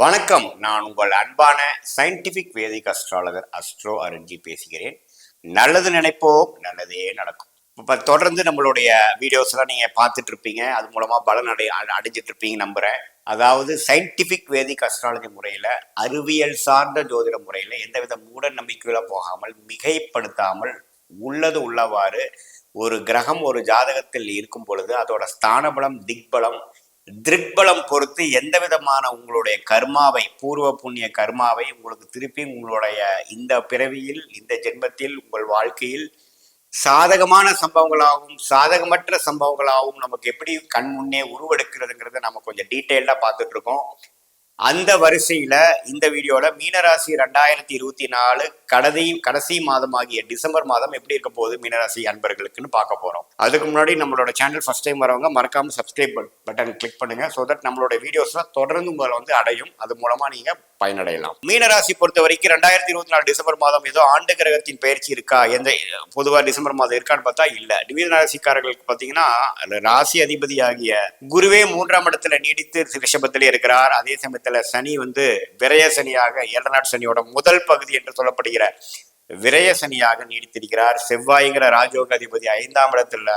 வணக்கம். நான் உங்கள் அன்பான scientific Vedic astrologer astro Arunji பேசுகிறேன். நல்லது நினைப்போம் நல்லதே நடக்கும். இப்போ தொடர்ந்து நம்மளுடைய வீடியோஸ்லாம் நீங்கள் பார்த்துட்டு இருப்பீங்க. அது மூலமாக பலன் அடை அடைஞ்சிட்டு இருப்பீங்க நம்புகிறேன் அதாவது சயின்டிஃபிக் வேதிக் அஸ்ட்ராலஜி முறையில் அறிவியல் சார்ந்த ஜோதிட முறையில் எந்தவித மூட நம்பிக்கையில் போகாமல் மிகைப்படுத்தாமல் உள்ளது உள்ளவாறு ஒரு கிரகம் ஒரு ஜாதகத்தில் இருக்கும் பொழுது அதோட ஸ்தானபலம் திக்பலம் திருக்பலம் பொறுத்து எந்த விதமான உங்களுடைய கர்மாவை பூர்வ புண்ணிய கர்மாவை உங்களுக்கு திருப்பி உங்களுடைய இந்த பிறவியில் இந்த ஜென்மத்தில் உங்கள் வாழ்க்கையில் சாதகமான சம்பவங்களாகவும் சாதகமற்ற சம்பவங்களாகவும் நமக்கு எப்படி கண் முன்னே உருவெடுக்கிறதுங்கிறத நம்ம கொஞ்சம் டீட்டெயில்டா பார்த்துட்டு இருக்கோம். அந்த வரிசையில இந்த வீடியோல மீனராசி ரெண்டாயிரத்தி இருபத்தி நாலு கடைசி கடைசி மாதமாகிய டிசம்பர் மாதம் எப்படி இருக்க போகுது மீனராசி அன்பர்களுக்குன்னு பார்க்க போறோம். அதுக்கு முன்னாடி நம்மளோட சேனல் ஃபர்ஸ்ட் டைம் வரவங்க மறக்காம சப்ஸ்கிரைப் பட்டன் கிளிக் பண்ணுங்க. ஸோ தட் நம்மளோட வீடியோஸ்லாம் தொடர்ந்து உங்களை வந்து அடையும். அது மூலமா நீங்க பயனடையலாம். மீனராசி பொறுத்த வரைக்கும் ரெண்டாயிரத்தி இருபத்தி நாலு டிசம்பர் மாதம் ஏதோ ஆண்டு கிரகத்தின் பயிற்சி இருக்கா? எந்த பொதுவாக டிசம்பர் மாதம் இருக்கான்னு பார்த்தா இல்லை. மீனராசிக்காரர்களுக்கு பார்த்தீங்கன்னா ராசி ராசி அதிபதியாகிய குருவே மூன்றாம் இடத்துல நீடித்து ரிஷபத்திலே இருக்கிறார். அதே சமயத்தில் சனி வந்து விரய சனியாக ஏழநாட் சனியோட முதல் பகுதி என்று சொல்லப்படுகிற விரய சனியாக நீடித்திருக்கிறார். செவ்வாய்ங்கிற ராஜோக அதிபதி ஐந்தாம் இடத்துல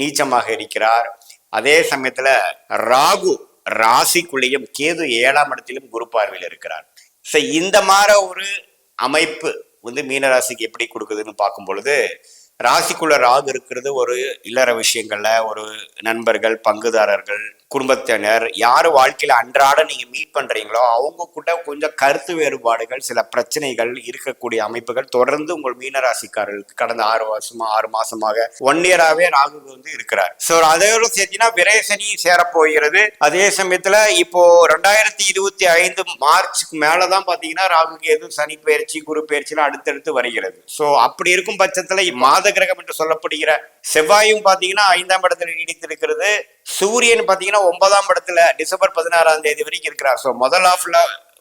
நீச்சமாக இருக்கிறார். அதே சமயத்துல ராகு ராசிக்குள்ளேயும் கேது ஏழாம் இடத்திலும் குரு பார்வையில் இருக்கிறார். ஸோ இந்த மாதிரி ஒரு அமைப்பு வந்து மீனராசிக்கு எப்படி கொடுக்குதுன்னு பார்க்கும் பொழுது ராசிக்குள்ள ராகு இருக்கிறது ஒரு இல்லற விஷயங்கள்ல ஒரு நண்பர்கள் பங்குதாரர்கள் குடும்பத்தினர் யார் வாழ்க்கையில் அன்றாட நீங்கள் மீட் பண்ணுறீங்களோ அவங்க கூட கொஞ்சம் கருத்து வேறுபாடுகள் சில பிரச்சனைகள் இருக்கக்கூடிய அமைப்புகள் தொடர்ந்து உங்கள் மீனராசிக்காரர்களுக்கு கடந்த ஆறு வருஷமா ஆறு மாசமாக ஒன் இயராகவே ராகு வந்து இருக்கிறார். ஸோ அதோட சேர்த்தினா விரயசனி சேரப்போகிறது. அதே சமயத்தில் இப்போ ரெண்டாயிரத்தி இருபத்தி ஐந்து மார்ச்சுக்கு மேலதான் பார்த்தீங்கன்னா ராகு கேது சனி பயிற்சி குரு பயிற்சிலாம் அடுத்தடுத்து வருகிறது. ஸோ அப்படி இருக்கும் பட்சத்தில் மாத கிரகம் என்று சொல்லப்படுகிற செவ்வாயும் பார்த்தீங்கன்னா ஐந்தாம் இடத்தில் நீடித்திருக்கிறது. சூரியன் பார்த்தீங்கன்னா ஒன்பதாம் இடத்துல டிசம்பர் பதினாறாம் தேதி வரைக்கும் இருக்கிறார். ஸோ முதல் ஆஃப்ல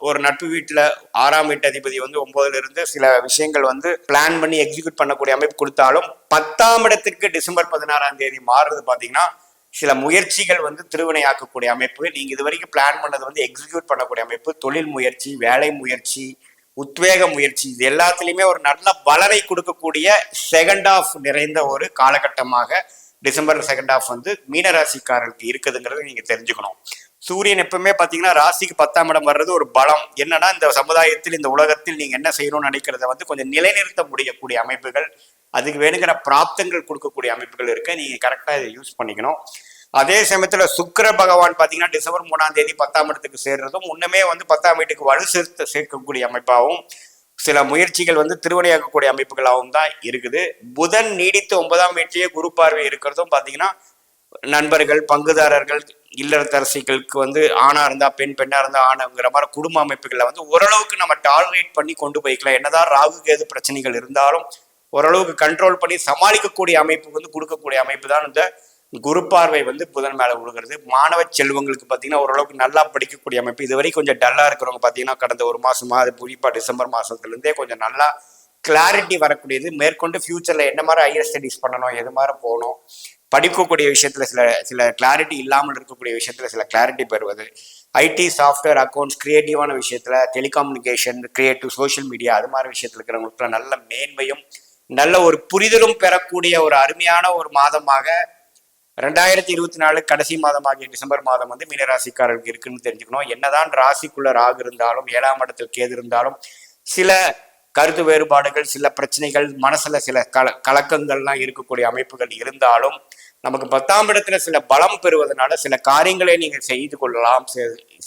ஒரு நட்பு வீட்டில் ஆறாம் வீட்டு அதிபதி வந்து ஒன்பதுல இருந்து சில விஷயங்கள் வந்து பிளான் பண்ணி எக்ஸிக்யூட் பண்ணக்கூடிய அமைப்பு கொடுத்தாலும் பத்தாம் இடத்துக்கு டிசம்பர் பதினாறாம் தேதி மாறுறது பார்த்தீங்கன்னா சில முயற்சிகள் வந்து திருவினையாக்கக்கூடிய அமைப்பு நீங்கள் இது வரைக்கும் பிளான் பண்ணது வந்து எக்ஸிக்யூட் பண்ணக்கூடிய அமைப்பு தொழில் முயற்சி வேலை முயற்சி உத்வேக முயற்சி இது எல்லாத்துலேயுமே ஒரு நல்ல பலனை கொடுக்கக்கூடிய செகண்ட் ஆஃப் நிறைந்த ஒரு காலகட்டமாக டிசம்பர் செகண்ட் ஆஃப் வந்து மீனராசிக்காரர்களுக்கு இருக்குதுங்கிறத நீங்க தெரிஞ்சுக்கணும். சூரியன் எப்பவுமே பாத்தீங்கன்னா ராசிக்கு பத்தாம் இடம் வர்றது ஒரு பலம். என்னன்னா இந்த சமுதாயத்தில் இந்த உலகத்தில் நீங்க என்ன செய்யணும்னு நினைக்கிறத வந்து கொஞ்சம் நிலைநிறுத்த முடியக்கூடிய அமைப்புகள் அதுக்கு வேணுங்கிற பிராப்தங்கள் கொடுக்கக்கூடிய அமைப்புகள் இருக்கு நீங்க கரெக்டா இதை யூஸ் பண்ணிக்கணும். அதே சமயத்துல சுக்கிர பகவான் பாத்தீங்கன்னா டிசம்பர் மூணாம் தேதி பத்தாம் இடத்துக்கு சேர்றதும் முன்னமே வந்து பத்தாம் வீட்டுக்கு வலு சேர்த்து சேர்க்கக்கூடிய அமைப்பாகவும் சில முயற்சிகள் வந்து திருவனையாக்கக்கூடிய அமைப்புகளாகவும் தான் இருக்குது. புதன் நீடித்து ஒன்பதாம் வீட்டிலேயே குரு பார்வை இருக்கிறதும் பார்த்தீங்கன்னா நண்பர்கள் பங்குதாரர்கள் இல்லத்தரசிகளுக்கு வந்து ஆணாக இருந்தால் பெண் பெண்ணாக இருந்தால் ஆணுங்கிற மாதிரி குடும்ப அமைப்புகளை வந்து ஓரளவுக்கு நம்ம டாலரேட் பண்ணி கொண்டு போய்க்கலாம். என்னதான் ராகு கேது பிரச்சனைகள் இருந்தாலும் ஓரளவுக்கு கண்ட்ரோல் பண்ணி சமாளிக்கக்கூடிய அமைப்பு வந்து கொடுக்கக்கூடிய அமைப்பு தான் இந்த குரு பார்வை வந்து புதன் மேலே விழுகிறது மாணவ செல்வங்களுக்கு பார்த்தீங்கன்னா ஓரளவுக்கு நல்லா படிக்கக்கூடிய அமைப்பு. இதுவரை கொஞ்சம் டல்லாக இருக்கிறவங்க பார்த்தீங்கன்னா கடந்த ஒரு மாசமா அது குறிப்பாக டிசம்பர் மாதத்துலேருந்தே கொஞ்சம் நல்லா கிளாரிட்டி வரக்கூடியது. மேற்கொண்டு ஃப்யூச்சரில் என்ன மாதிரி ஹையர் ஸ்டடிஸ் பண்ணணும் எது மாதிரி போகணும் படிக்கக்கூடிய விஷயத்தில் சில சில கிளாரிட்டி இல்லாமல் இருக்கக்கூடிய விஷயத்தில் சில கிளாரிட்டி பெறுவது. ஐடி சாஃப்ட்வேர் அக்கௌண்ட்ஸ் க்ரியேட்டிவான விஷயத்தில் டெலிகம்யூனிகேஷன் க்ரியேட்டிவ் சோஷியல் மீடியா அது மாதிரி விஷயத்தில் இருக்கிறவங்களுக்கு நல்ல மேன்மையும் நல்ல ஒரு புரிதலும் பெறக்கூடிய ஒரு அருமையான ஒரு மாதமாக ரெண்டாயிரத்தி இருபத்தி நாலு கடைசி மாதமாகிய டிசம்பர் மாதம் வந்து மீனராசிக்காரர்களுக்கு இருக்குன்னு தெரிஞ்சுக்கணும். என்னதான் ராசிக்குள்ள ராகு இருந்தாலும் ஏழாம் இடத்தில் கேது இருந்தாலும் சில கருத்து வேறுபாடுகள் சில பிரச்சனைகள் மனசுல சில கல கலக்கங்கள்லாம் இருக்கக்கூடிய அமைப்புகள் இருந்தாலும் நமக்கு பத்தாம் இடத்துல சில பலம் பெறுவதனால சில காரியங்களை நீங்கள் செய்து கொள்ளலாம்.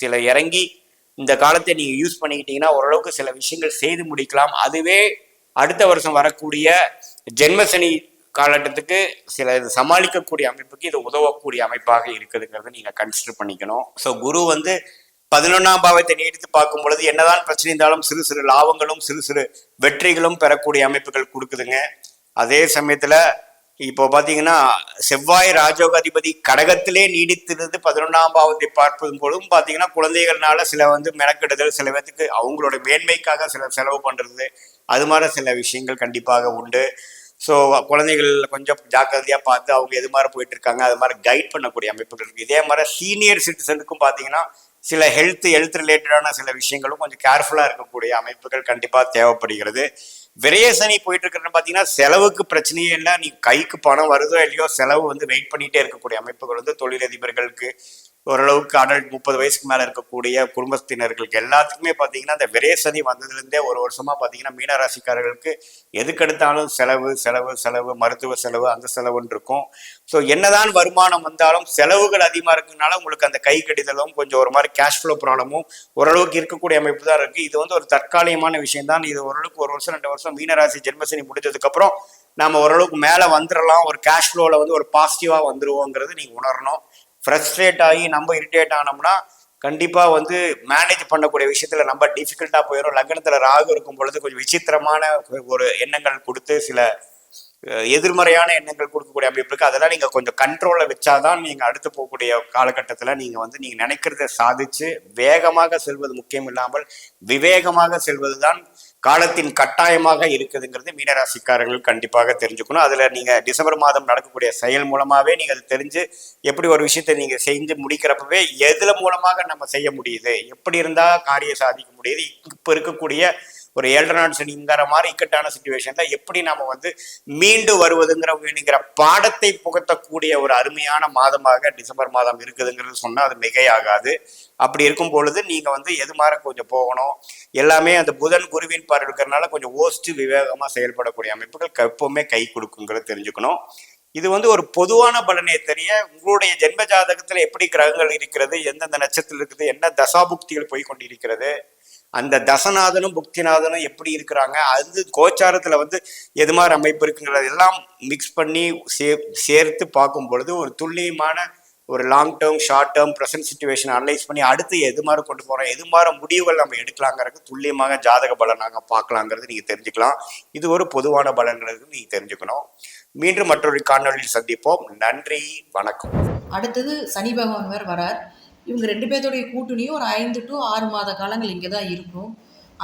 சில இறங்கி இந்த காலத்தை நீங்க யூஸ் பண்ணிக்கிட்டீங்கன்னா ஓரளவுக்கு சில விஷயங்கள் செய்து முடிக்கலாம். அதுவே அடுத்த வருஷம் வரக்கூடிய ஜென்மசனி காலகட்டத்துக்கு சில இது சமாளிக்கக்கூடிய அமைப்புக்கு இது உதவக்கூடிய அமைப்பாக இருக்குதுங்கிறத நீங்க கன்சிடர் பண்ணிக்கணும். ஸோ குரு வந்து பதினொன்னாம் பாவத்தை நீடித்து பார்க்கும் பொழுது என்னதான் பிரச்சனை இருந்தாலும் சிறு சிறு லாபங்களும் சிறு சிறு வெற்றிகளும் பெறக்கூடிய அமைப்புகள் கொடுக்குதுங்க. அதே சமயத்துல இப்போ பார்த்தீங்கன்னா செவ்வாய் ராஜோக அதிபதி கடகத்திலே நீடித்திருந்து பதினொன்றாம் பாவத்தை பார்ப்பதும் பொழுதும் பார்த்தீங்கன்னா குழந்தைகள்னால சில வந்து மெனக்கெடுதல் சில பேத்துக்கு அவங்களோட மேன்மைக்காக சில செலவு பண்ணுறது அது மாதிரி சில விஷயங்கள் கண்டிப்பாக உண்டு. ஸோ குழந்தைகள் கொஞ்சம் ஜாக்கிரதையாக பார்த்து அவங்க எது மாதிரி போயிட்டு இருக்காங்க அது மாதிரி கைட் பண்ணக்கூடிய அமைப்புகள் இருக்குது இதே மாதிரி சீனியர் சிட்டிசனுக்கும் பார்த்தீங்கன்னா சில ஹெல்த் ஹெல்த் ரிலேட்டடான சில விஷயங்களும் கொஞ்சம் கேர்ஃபுல்லாக இருக்கக்கூடிய அமைப்புகள் கண்டிப்பாக தேவைப்படுகிறது. விரையசனி சனி போயிட்டு பார்த்தீங்கன்னா செலவுக்கு பிரச்சனையே இல்லை. நீ கைக்கு பணம் வருதோ இல்லையோ செலவு வந்து வெயிட் பண்ணிகிட்டே இருக்கக்கூடிய அமைப்புகள் வந்து தொழிலதிபர்களுக்கு ஓரளவுக்கு அடல்ட் முப்பது வயசுக்கு மேலே இருக்கக்கூடிய குடும்பத்தினர்களுக்கு எல்லாத்துக்குமே பார்த்தீங்கன்னா அந்த விரய வந்ததுலேருந்தே ஒரு வருஷமாக பார்த்தீங்கன்னா மீனராசிக்காரர்களுக்கு எதுக்கெடுத்தாலும் செலவு செலவு செலவு மருத்துவ செலவு அந்த செலவுன்னு இருக்கும். ஸோ என்னதான் வருமானம் வந்தாலும் செலவுகள் அதிகமாக இருக்கிறதுனால உங்களுக்கு அந்த கை கடிதலும் கொஞ்சம் ஒரு மாதிரி கேஷ் ஃப்ளோ ப்ராப்ளமும் ஓரளவுக்கு இருக்கக்கூடிய அமைப்பு தான் இருக்குது இது வந்து ஒரு தற்காலிகமான விஷயம் தான். இது ஓரளவுக்கு ஒரு வருஷம் ரெண்டு வருஷம் மீனராசி ஜென்மசனி முடிஞ்சதுக்கப்புறம் நம்ம ஓரளவுக்கு மேலே வந்துடலாம் ஒரு கேஷ் ஃப்ளோவில் வந்து ஒரு பாசிட்டிவாக வந்துடுவோங்கிறது நீங்கள் உணரணும். ஃப்ரஸ்ட்ரேட் ஆகி நம்ம இரிட்டேட் ஆனோம்னா கண்டிப்பாக வந்து மேனேஜ் பண்ணக்கூடிய விஷயத்தில் நம்ம டிஃபிகல்ட்டாக போயிடும் லக்னத்தில் ராகு இருக்கும் பொழுது கொஞ்சம் விசித்திரமான ஒரு எண்ணங்கள் கொடுத்து சில எதிர்மறையான எண்ணங்கள் கொடுக்கக்கூடிய அமைப்பு இருக்கு. அதெல்லாம் நீங்கள் கொஞ்சம் கண்ட்ரோலில் வச்சாதான் நீங்கள் அடுத்து போகக்கூடிய காலகட்டத்தில் நீங்கள் வந்து நீங்கள் நினைக்கிறத சாதிச்சு வேகமாக செல்வது முக்கியம் இல்லாமல் விவேகமாக செல்வது தான் காலத்தின் கட்டாயமாக இருக்குதுங்கிறது மீனராசிக்காரர்கள் கண்டிப்பாக தெரிஞ்சுக்கணும். அதில் நீங்கள் டிசம்பர் மாதம் நடக்கக்கூடிய செயல் மூலமாகவே நீங்கள் அதை தெரிஞ்சு எப்படி ஒரு விஷயத்தை நீங்கள் செஞ்சு முடிக்கிறப்பவே எதில் மூலமாக நம்ம செய்ய முடியுது? எப்படி இருந்தால் காரியம் சாதிக்க முடியுது? இப்போ இருக்கக்கூடிய ஒரு ஏழரை நாள் சனிங்கிற மாதிரி இக்கட்டான சுச்சுவேஷன்ல எப்படி நாம வந்து மீண்டு வருவதுங்கிற வேணுங்கிற பாடத்தை புகட்டக்கூடிய ஒரு அருமையான மாதமாக டிசம்பர் மாதம் இருக்குதுங்கிறது சொன்னா அது மிகையாகாது. அப்படி இருக்கும் பொழுது நீங்க வந்து எது மாதிரி கொஞ்சம் போகணும் எல்லாமே அந்த புதன் குருவின் பார் இருக்கிறதுனால கொஞ்சம் ஓஸ்ட்டு விவேகமா செயல்படக்கூடிய அமைப்புகள் எப்பவுமே கை கொடுக்குங்கிறத தெரிஞ்சுக்கணும். இது வந்து ஒரு பொதுவான பலனே தெரிய உங்களுடைய ஜென்ம ஜாதகத்துல எப்படி கிரகங்கள் இருக்கிறது எந்தெந்த நட்சத்திரம் இருக்குது என்ன தசாபுக்திகள் போய் கொண்டிருக்கிறது அந்த தசநாதனும் புக்திநாதனும் எப்படி இருக்கிறாங்க? அது கோச்சாரத்தில் வந்து எது மாதிரி அமைப்பு இருக்குங்கிறது எல்லாம் மிக்ஸ் பண்ணி சே சேர்த்து பார்க்கும் பொழுது ஒரு துல்லியமான ஒரு long term short term present situation analyse பண்ணி அடுத்து எது மாதிரி கொண்டு போகிறோம் எது மாதிரி முடிவுகள் நம்ம எடுக்கலாங்கிறது துல்லியமாக ஜாதக பலனாக பார்க்கலாங்கிறது நீங்கள் தெரிஞ்சுக்கலாம். இது ஒரு பொதுவான பலன்கிறது நீங்கள் தெரிஞ்சுக்கணும். மீண்டும் மற்றொரு காணொளியில் சந்திப்போம். நன்றி வணக்கம். அடுத்தது சனி பகவான் வரார். இவங்க ரெண்டு பேர்த்தோடைய கூட்டணியும் ஒரு ஐந்து டு ஆறு மாத காலங்கள் இங்கே தான் இருக்கும்.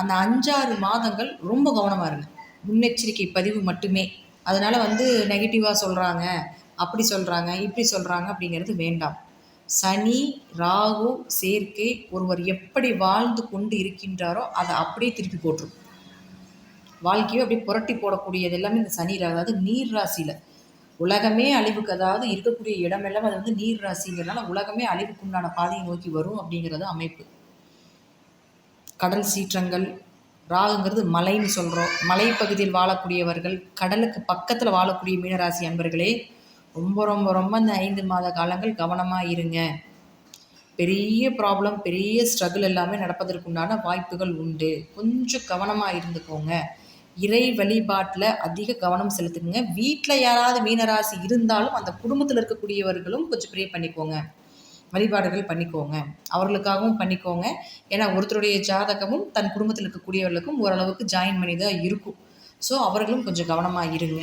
அந்த அஞ்சாறு மாதங்கள் ரொம்ப கவனமாக இருங்க. முன்னெச்சரிக்கை பதிவு மட்டுமே. அதனால் வந்து நெகட்டிவாக சொல்கிறாங்க அப்படி சொல்கிறாங்க இப்படி சொல்கிறாங்க அப்படிங்கிறது வேண்டாம். சனி ராகு சேர்க்கை ஒருவர் எப்படி வாழ்ந்து கொண்டு இருக்கின்றாரோ அதை அப்படியே திருப்பி போட்டுரும். வாழ்க்கையை அப்படியே புரட்டி போடக்கூடியது எல்லாமே இந்த சனி ராகு அதாவது நீர் ராசியில். உலகமே அழிவுக்கு அதாவது இருக்கக்கூடிய இடமெல்லாம் அது வந்து நீர் ராசிங்கிறனால உலகமே அழிவுக்குண்டான பாதையை நோக்கி வரும் அப்படிங்கிறது அமைப்பு. கடல் சீற்றங்கள் ராகுங்கிறது மலைன்னு சொல்கிறோம் மலைப்பகுதியில் வாழக்கூடியவர்கள் கடலுக்கு பக்கத்தில் வாழக்கூடிய மீனராசி அன்பர்களே ரொம்ப ரொம்ப ரொம்ப இந்த ஐந்து மாத காலங்கள் கவனமாக இருங்க. பெரிய ப்ராப்ளம் பெரிய ஸ்ட்ரகிள் எல்லாமே நடப்பதற்குண்டான வாய்ப்புகள் உண்டு. கொஞ்சம் கவனமாக இருந்துக்கோங்க. இறை வழிபாட்டில் அதிக கவனம் செலுத்துங்க. வீட்டில் யாராவது மீனராசி இருந்தாலும் அந்த குடும்பத்தில் இருக்கக்கூடியவர்களும் கொஞ்சம் ப்ரே பண்ணிக்கோங்க. வழிபாடுகள் பண்ணிக்கோங்க. அவர்களுக்காகவும் பண்ணிக்கோங்க. ஏன்னா ஒருத்தருடைய ஜாதகமும் தன் குடும்பத்தில் இருக்கக்கூடியவர்களுக்கும் ஓரளவுக்கு ஜாயின் பண்ணி தான் இருக்கும். ஸோ அவர்களும் கொஞ்சம் கவனமாக இருங்க.